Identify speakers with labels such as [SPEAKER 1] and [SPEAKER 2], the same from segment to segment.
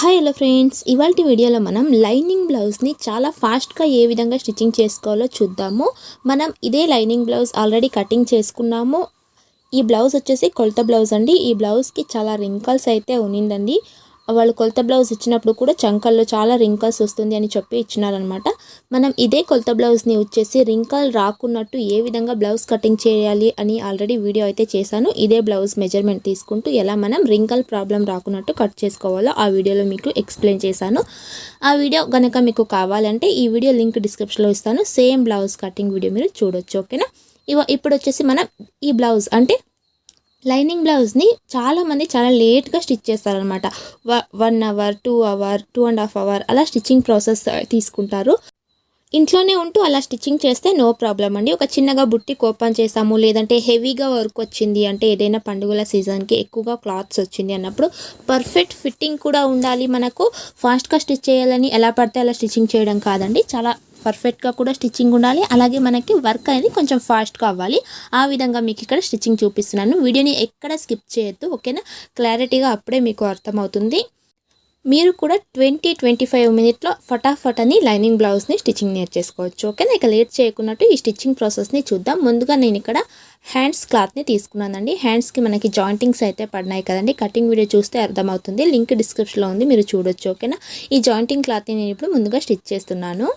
[SPEAKER 1] Hi hello friends ఇవాళ వీడియోలో మనం లైనింగ్ బ్లౌజ్ని చాలా ఫాస్ట్గా ఏ విధంగా స్టిచ్చింగ్ చేసుకోవాలో చూద్దాము. మనం ఇదే లైనింగ్ బ్లౌజ్ ఆల్రెడీ కటింగ్ చేసుకున్నాము. ఈ బ్లౌజ్ వచ్చేసి కొలత బ్లౌజ్ అండి. ఈ బ్లౌజ్కి చాలా రింకల్స్ అయితే ఉన్నిందండి. వాళ్ళు కొలత బ్లౌజ్ ఇచ్చినప్పుడు కూడా చంకల్లో చాలా రింకల్స్ వస్తుంది అని చెప్పి ఇచ్చినారనమాట. మనం ఇదే కొలత బ్లౌజ్ని వచ్చేసి రింకల్ రాకున్నట్టు ఏ విధంగా బ్లౌజ్ కటింగ్ చేయాలి అని ఆల్రెడీ వీడియో అయితే చేశాను. ఇదే బ్లౌజ్ మెజర్మెంట్ తీసుకుంటూ ఎలా మనం రింకల్ ప్రాబ్లం రాకున్నట్టు కట్ చేసుకోవాలో ఆ వీడియోలో మీకు ఎక్స్ప్లెయిన్ చేశాను. ఆ వీడియో కనుక మీకు కావాలంటే ఈ వీడియో లింక్ డిస్క్రిప్షన్లో ఇస్తాను. సేమ్ బ్లౌజ్ కటింగ్ వీడియో మీరు చూడొచ్చు ఓకేనా ఇవ ఇప్పుడు వచ్చేసి మనం ఈ బ్లౌజ్ అంటే లైనింగ్ బ్లౌజ్ని చాలామంది చాలా లేట్గా స్టిచ్ చేస్తారనమాట one hour two hour two and half hour అలా స్టిచ్చింగ్ ప్రాసెస్ తీసుకుంటారు. ఇంట్లోనే ఉంటూ అలా స్టిచ్చింగ్ చేస్తే నో ప్రాబ్లం అండి. ఒక చిన్నగా బుట్టి కోపం చేసాము లేదంటే హెవీగా వర్క్ వచ్చింది అంటే ఏదైనా పండుగల సీజన్కి ఎక్కువగా క్లాత్స్ వచ్చింది అన్నప్పుడు పర్ఫెక్ట్ ఫిట్టింగ్ కూడా ఉండాలి మనకు. ఫాస్ట్గా స్టిచ్ చేయాలని ఎలా పడితే అలా స్టిచ్చింగ్ చేయడం కాదండి. చాలా పర్ఫెక్ట్గా కూడా స్టిచ్చింగ్ ఉండాలి. అలాగే మనకి వర్క్ అనేది కొంచెం ఫాస్ట్గా అవ్వాలి ఆ విధంగా మీకు ఇక్కడ స్టిచ్చింగ్ చూపిస్తున్నాను. వీడియోని ఎక్కడ స్కిప్ చేయొద్దు. ఓకేనా? క్లారిటీగా అప్పుడే మీకు అర్థమవుతుంది. మీరు కూడా ట్వంటీ ట్వంటీ ఫైవ్ మినిట్లో ఫటాఫట్ అని లైనింగ్ బ్లౌజ్ని స్టిచ్చింగ్ నేర్చేసుకోవచ్చు. ఓకేనా? ఇక లేట్ చేయకున్నట్టు ఈ స్టిచ్చింగ్ ప్రాసెస్ని చూద్దాం. ముందుగా నేను ఇక్కడ హ్యాండ్స్ క్లాత్ని తీసుకున్నానండి. హ్యాండ్స్కి మనకి జాయింటింగ్స్ అయితే పడినాయి కదండి. కటింగ్ వీడియో చూస్తే అర్థమవుతుంది. లింక్ డిస్క్రిప్షన్లో ఉంది. మీరు చూడొచ్చు. ఓకేనా? ఈ జాయింటింగ్ క్లాత్ని నేను ఇప్పుడు ముందుగా స్టిచ్ చేస్తున్నాను.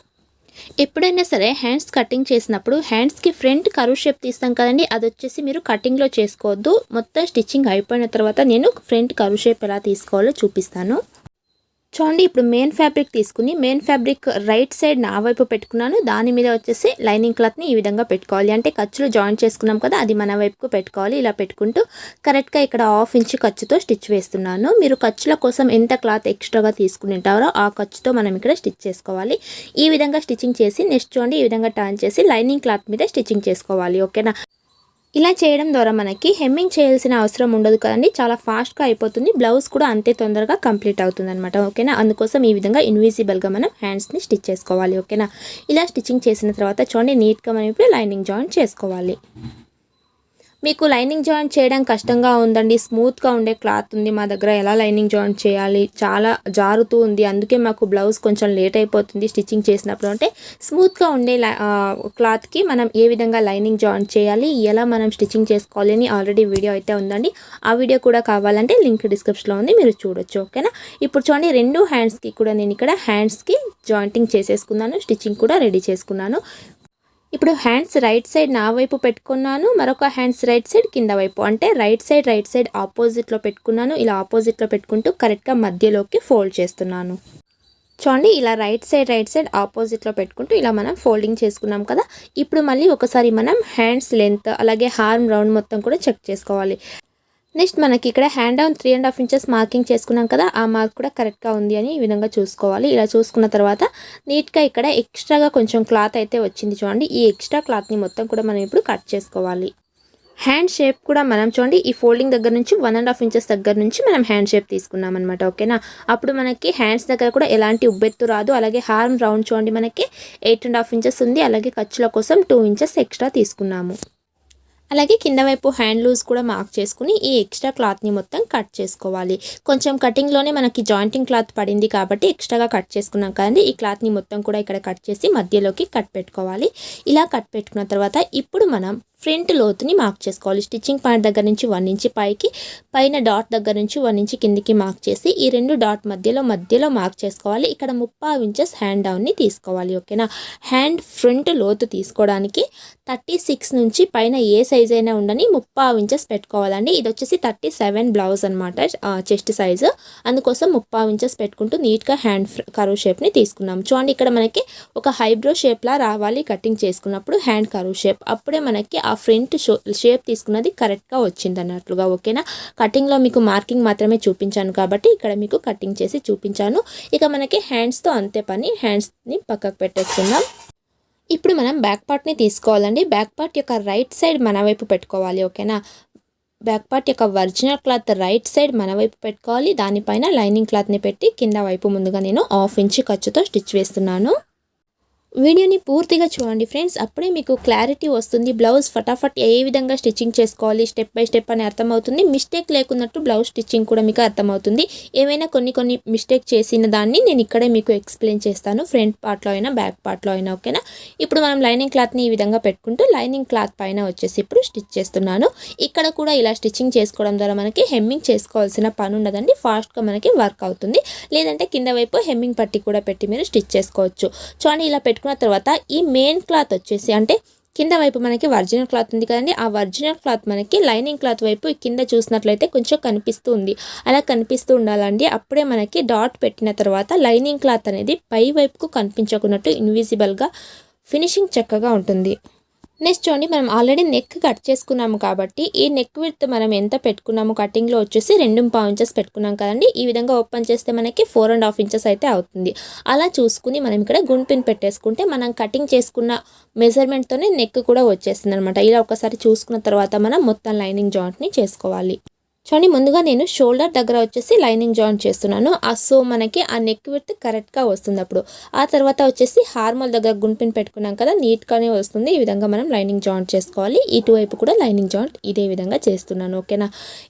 [SPEAKER 1] ఎప్పుడైనా సరే హ్యాండ్స్ కటింగ్ చేసినప్పుడు హ్యాండ్స్కి ఫ్రంట్ కరువు షేప్ తీస్తాం కదండి అది వచ్చేసి మీరు కటింగ్లో చేసుకోవద్దు. మొత్తం స్టిచ్చింగ్ అయిపోయిన తర్వాత నేను ఫ్రంట్ కరువు షేప్ ఎలా తీసుకోవాలో చూపిస్తాను. చూడండి ఇప్పుడు మెయిన్ ఫ్యాబ్రిక్ తీసుకుని మెయిన్ ఫ్యాబ్రిక్ రైట్ సైడ్ నా వైపు పెట్టుకున్నాను. దాని మీద వచ్చేసి లైనింగ్ క్లాత్ని ఈ విధంగా పెట్టుకోవాలి. అంటే ఖర్చులు జాయిన్ చేసుకున్నాం కదా అది మన వైపుకు పెట్టుకోవాలి. ఇలా పెట్టుకుంటూ కరెక్ట్గా ఇక్కడ హాఫ్ ఇంచ్ ఖర్చుతో స్టిచ్ వేస్తున్నాను. మీరు ఖర్చుల కోసం ఎంత క్లాత్ ఎక్స్ట్రాగా తీసుకుని ఉంటారో ఆ ఖర్చుతో మనం ఇక్కడ స్టిచ్ చేసుకోవాలి. ఈ విధంగా స్టిచ్చింగ్ చేసి నెక్స్ట్ చూడండి ఈ విధంగా టర్న్ చేసి లైనింగ్ క్లాత్ మీద స్టిచ్చింగ్ చేసుకోవాలి. ఓకేనా ఇలా చేయడం ద్వారా మనకి హెమ్మింగ్ చేయాల్సిన అవసరం ఉండదు కదండి. చాలా ఫాస్ట్గా అయిపోతుంది. బ్లౌజ్ కూడా అంతే తొందరగా కంప్లీట్ అవుతుంది అనమాట ఓకేనా అందుకోసం ఈ విధంగా ఇన్విజిబుల్గా మనం హ్యాండ్స్ని స్టిచ్ చేసుకోవాలి. ఓకేనా ఇలా స్టిచ్చింగ్ చేసిన తర్వాత చూడండి నీట్గా మనం ఇప్పుడు లైనింగ్ జాయిన్ చేసుకోవాలి. మీకు లైనింగ్ జాయింట్ చేయడం కష్టంగా ఉందండి. స్మూత్గా ఉండే క్లాత్ ఉంది మా దగ్గర. ఎలా లైనింగ్ జాయింట్ చేయాలి? చాలా జారుతూ ఉంది. అందుకే మాకు బ్లౌజ్ కొంచెం లేట్ అయిపోతుంది స్టిచ్చింగ్ చేసినప్పుడు. అంటే స్మూత్గా ఉండే క్లాత్కి మనం ఏ విధంగా లైనింగ్ జాయింట్ చేయాలి? ఎలా మనం స్టిచ్చింగ్ చేసుకోవాలి? అని ఆల్రెడీ వీడియో అయితే ఉందండి. ఆ వీడియో కూడా కావాలంటే లింక్ డిస్క్రిప్షన్లో ఉంది. మీరు చూడొచ్చు. ఓకేనా? ఇప్పుడు చూడండి. రెండు హ్యాండ్స్కి కూడా నేను ఇక్కడ హ్యాండ్స్కి జాయింటింగ్ చేసేసుకున్నాను. స్టిచ్చింగ్ కూడా రెడీ చేసుకున్నాను. ఇప్పుడు హ్యాండ్స్ రైట్ సైడ్ నా వైపు పెట్టుకున్నాను మరొక హ్యాండ్స్ రైట్ సైడ్ కింద వైపు. అంటే రైట్ సైడ్ రైట్ సైడ్ ఆపోజిట్లో పెట్టుకున్నాను ఇలా ఆపోజిట్లో పెట్టుకుంటూ కరెక్ట్గా మధ్యలోకి ఫోల్డ్ చేస్తున్నాను. చూడండి ఇలా రైట్ సైడ్ రైట్ సైడ్ ఆపోజిట్లో పెట్టుకుంటూ ఇలా మనం ఫోల్డింగ్ చేసుకున్నాం కదా. ఇప్పుడు మళ్ళీ ఒకసారి మనం హ్యాండ్స్ లెంత్ అలాగే హార్మ్ రౌండ్ మొత్తం కూడా చెక్ చేసుకోవాలి. నెక్స్ట్ మనకి ఇక్కడ hand down three and half inches marking చేసుకున్నాం కదా ఆ మార్క్ కూడా కరెక్ట్గా ఉంది అని ఈ విధంగా చూసుకోవాలి. ఇలా చూసుకున్న తర్వాత నీట్గా ఇక్కడ ఎక్స్ట్రాగా కొంచెం క్లాత్ అయితే వచ్చింది చూడండి. ఈ ఎక్స్ట్రా క్లాత్ని మొత్తం కూడా మనం ఇప్పుడు కట్ చేసుకోవాలి. హ్యాండ్ షేప్ కూడా మనం చూడండి. ఈ ఫోల్డింగ్ దగ్గర నుంచి వన్ అండ్ హాఫ్ ఇంచెస్ దగ్గర నుంచి మనం హ్యాండ్ షేప్ తీసుకున్నాం అనమాట ఓకేనా అప్పుడు మనకి హ్యాండ్స్ దగ్గర కూడా ఎలాంటి ఉబ్బెత్తు రాదు. అలాగే హార్మ్ రౌండ్ చూడండి మనకి ఎయిట్ అండ్ హాఫ్ ఇంచెస్ ఉంది. అలాగే ఖర్చుల కోసం టూ ఇంచెస్ ఎక్స్ట్రా తీసుకున్నాము. అలాగే కింద వైపు హ్యాండ్ లూజ్ కూడా మార్క్ చేసుకుని ఈ ఎక్స్ట్రా క్లాత్ని మొత్తం కట్ చేసుకోవాలి. కొంచెం కటింగ్లోనే మనకి జాయింటింగ్ క్లాత్ పడింది కాబట్టి ఎక్స్ట్రాగా కట్ చేసుకున్నాం కదండి. ఈ క్లాత్ని మొత్తం కూడా ఇక్కడ కట్ చేసి మధ్యలోకి కట్ పెట్టుకోవాలి. ఇలా కట్ పెట్టుకున్న తర్వాత ఇప్పుడు మనం ఫ్రంట్ లోతుని మార్క్ చేసుకోవాలి. స్టిచ్చింగ్ పాయింట్ దగ్గర నుంచి వన్ ఇంచి పైకి పైన డాట్ దగ్గర నుంచి వన్ ఇంచి కిందికి మార్క్ చేసి ఈ రెండు డాట్ మధ్యలో మధ్యలో మార్క్ చేసుకోవాలి. ఇక్కడ ముప్పై ఇంచెస్ హ్యాండ్ డౌన్ని తీసుకోవాలి ఓకేనా? హ్యాండ్ ఫ్రంట్ లోతు తీసుకోవడానికి థర్టీ సిక్స్ నుంచి పైన ఏ సైజ్ అయినా ఉండని ముప్పై ఇంచెస్ పెట్టుకోవాలండి. ఇది వచ్చేసి థర్టీ సెవెన్ బ్లౌజ్ అనమాట చెస్ట్ సైజు. అందుకోసం ముప్పా ఇంచెస్ పెట్టుకుంటూ నీట్గా హ్యాండ్ కరువు షేప్ని తీసుకున్నాం చూడండి ఇక్కడ మనకి ఒక హైబ్రో షేప్లా రావాలి కటింగ్ చేసుకున్నప్పుడు హ్యాండ్ కరువు షేప్. అప్పుడే మనకి ఆ ఫ్రంట్ షేప్ తీసుకున్నది కరెక్ట్గా వచ్చింది అన్నట్లుగా ఓకేనా? కటింగ్లో మీకు మార్కింగ్ మాత్రమే చూపించాను కాబట్టి ఇక్కడ మీకు కటింగ్ చేసి చూపించాను. ఇక మనకి హ్యాండ్స్తో అంతే పని హ్యాండ్స్ని పక్కకు పెట్టేసుకుందాం. ఇప్పుడు మనం బ్యాక్ పార్ట్ని తీసుకోవాలండి. బ్యాక్ పార్ట్ యొక్క రైట్ సైడ్ మన వైపు పెట్టుకోవాలి ఓకేనా? బ్యాక్ పార్ట్ యొక్క ఒరిజినల్ క్లాత్ రైట్ సైడ్ మన వైపు పెట్టుకోవాలి. దానిపైన లైనింగ్ క్లాత్ని పెట్టి కింద వైపు ముందుగా నేను హాఫ్ ఇంచ్ ఖర్చుతో స్టిచ్ వేస్తున్నాను. వీడియోని పూర్తిగా చూడండి ఫ్రెండ్స్. అప్పుడే మీకు క్లారిటీ వస్తుంది. బ్లౌజ్ ఫటాఫట్ ఏ విధంగా స్టిచ్చింగ్ చేసుకోవాలి స్టెప్ బై స్టెప్ అని అర్థమవుతుంది. మిస్టేక్ లేకున్నట్టు బ్లౌజ్ స్టిచ్చింగ్ కూడా మీకు అర్థమవుతుంది. ఏమైనా కొన్ని కొన్ని మిస్టేక్ చేసిన దాన్ని నేను ఇక్కడే మీకు ఎక్స్ప్లెయిన్ చేస్తాను. ఫ్రంట్ పార్ట్లో అయినా బ్యాక్ పార్ట్లో అయినా ఓకేనా? ఇప్పుడు మనం లైనింగ్ క్లాత్ని ఈ విధంగా పెట్టుకుంటూ లైనింగ్ క్లాత్ పైన వచ్చేసి ఇప్పుడు స్టిచ్ చేస్తున్నాను. ఇక్కడ కూడా ఇలా స్టిచ్చింగ్ చేసుకోవడం ద్వారా మనకి హెమ్మింగ్ చేసుకోవాల్సిన పని ఉండదండి. ఫాస్ట్గా మనకి వర్క్ అవుతుంది. లేదంటే కింద వైపు హెమ్మింగ్ పట్టి కూడా పెట్టి మీరు స్టిచ్ చేసుకోవచ్చు. చూడండి ఇలా పెట్టుకున్న తర్వాత ఈ మెయిన్ క్లాత్ వచ్చేసి అంటే కింద వైపు మనకి ఒరిజినల్ క్లాత్ ఉంది కదండి. ఆ ఒరిజినల్ క్లాత్ మనకి లైనింగ్ క్లాత్ వైపు కింద చూసినట్లయితే కొంచెం కనిపిస్తూ ఉంది అలా కనిపిస్తూ ఉండాలండి. అప్పుడే మనకి డాట్ పెట్టిన తర్వాత లైనింగ్ క్లాత్ అనేది పై వైపుకు కనిపించకున్నట్టు ఇన్విజిబుల్గా ఫినిషింగ్ చక్కగా ఉంటుంది. నెక్స్ట్ చూడండి మనం ఆల్రెడీ నెక్ కట్ చేసుకున్నాము కాబట్టి ఈ నెక్ విత్ మనం ఎంత పెట్టుకున్నాము? కటింగ్లో వచ్చేసి రెండు పావు ఇంచెస్ పెట్టుకున్నాం కదండి. ఈ విధంగా ఓపెన్ చేస్తే మనకి ఫోర్ అండ్ హాఫ్ ఇంచెస్ అయితే అవుతుంది. అలా చూసుకుని మనం ఇక్కడ గుండ్పిన్ పెట్టేసుకుంటే మనం కటింగ్ చేసుకున్న మెజర్మెంట్తోనే నెక్ కూడా వచ్చేస్తుంది అనమాట ఇలా ఒకసారి చూసుకున్న తర్వాత మనం మొత్తం లైనింగ్ జాయింట్ని చేసుకోవాలి. చూడండి ముందుగా నేను షోల్డర్ దగ్గర వచ్చేసి లైనింగ్ జాయిన్ చేస్తున్నాను. ఆ సో మనకి ఆ నెక్ విత్ కరెక్ట్గా వస్తుంది అప్పుడు. ఆ తర్వాత వచ్చేసి హార్మల్ దగ్గర గుంపిని పెట్టుకున్నాం కదా నీట్గానే వస్తుంది. ఈ విధంగా మనం లైనింగ్ జాయింట్ చేసుకోవాలి. ఇటువైపు కూడా లైనింగ్ జాయింట్ ఇదే విధంగా చేస్తున్నాను ఓకేనా?